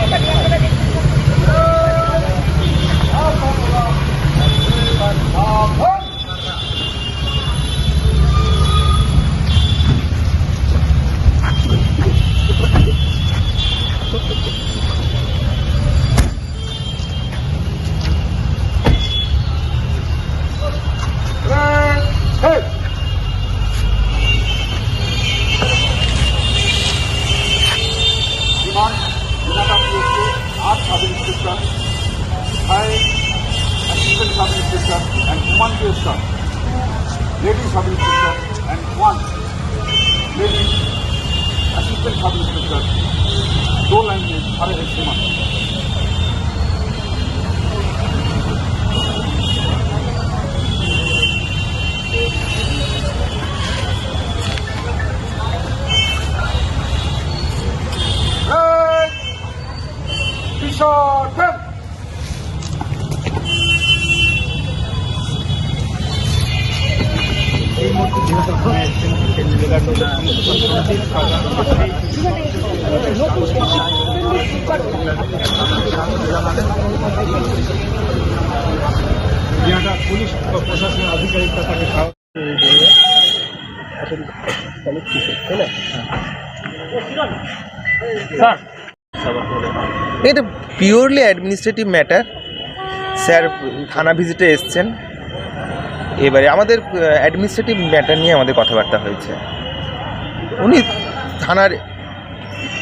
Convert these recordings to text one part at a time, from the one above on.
¡Vamos! etc. I and even sub-inspector and one inspector, lady sub-inspector and one lady assistant sub-inspector, two line Bishop! যারা police বা প্রশাসনের আধিকারিকরা তাকে সাহায্য এটা পিওরলি অ্যাডমিনিস্ট্রেটিভ ম্যাটার স্যার থানা ভিজিটে এসছেন। এবারে আমাদের অ্যাডমিনিস্ট্রেটিভ ম্যাটার নিয়ে আমাদের কথাবার্তা হয়েছে। উনি থানার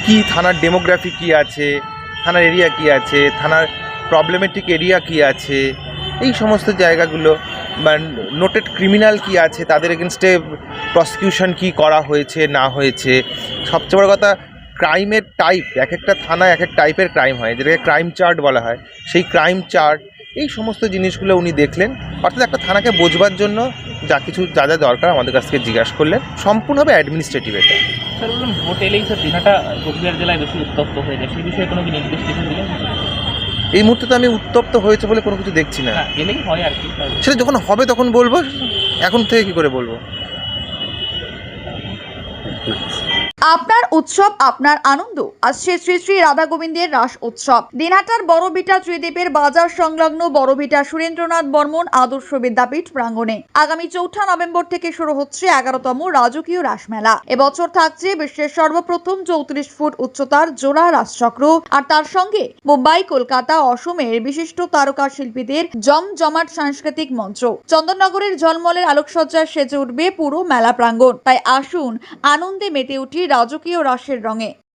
কি, থানার ডেমোগ্রাফি কি আছে, থানার এরিয়া কি আছে, থানার প্রবলেমেটিক এরিয়া কি আছে, এই সমস্ত জায়গাগুলো, বা নোটেড ক্রিমিনাল কি আছে, তাদের এগেনস্টে প্রসিকিউশন কি করা হয়েছে, না হয়েছে, সবচেয়ে বড় কথা ক্রাইমের টাইপ এক একটা থানায় এক এক টাইপের ক্রাইম হয় যেটাকে ক্রাইম চার্ট বলা হয়। সেই ক্রাইম চার্ট এই সমস্ত জিনিসগুলো উনি দেখলেন। অর্থাৎ একটা থানাকে বোঝবার জন্য যা কিছু যা যা দরকার আমাদের কাছ থেকে জিজ্ঞাসা করলেন। সম্পূর্ণভাবে অ্যাডমিনিস্ট্রেটিভ এটা। স্যার বললাম ভোট এলেই স্যার দিনাটা কোচবিহার জেলায় বেশি উত্তপ্ত হয়ে যায় সেই বিষয়ে কোনো কি নির্দেশ কিছু দিলেন? এই মুহূর্তে তো আমি উত্তপ্ত হয়েছে বলে কোনো কিছু দেখছি না। হ্যাঁ হয় আর কি। সেটা যখন হবে তখন বলব এখন থেকে কি করে বলব আপনার উৎসব আপনার আনন্দ। আসছে শ্রী শ্রী রাধা গোবিন্দের রাস উৎসব। দিনহাটার বড়বিটা ত্রিদেবের বাজার সংলগ্ন বড়বিটা সুরেন্দ্রনাথ বর্মন আদর্শ বিদ্যাপীঠ প্রাঙ্গণে। আগামী চৌঠা নভেম্বর থেকে শুরু হচ্ছে এগারোতম রাজকীয় রাসমেলা এবছর থাকছে বিশ্বের সর্বপ্রথম চৌত্রিশ ফুট উচ্চতার জোড়া রাসচক্র। আর তার সঙ্গে মুম্বাই, কলকাতা, অসমের বিশিষ্ট তারকা শিল্পীদের জমজমাট সাংস্কৃতিক মঞ্চ। চন্দননগরের ঝলমলের আলোকসজ্জায় সেজে উঠবে পুরো মেলা প্রাঙ্গণ। তাই আসুন আনন্দে মেতে উঠি রাজকীয় রাসের রঙে।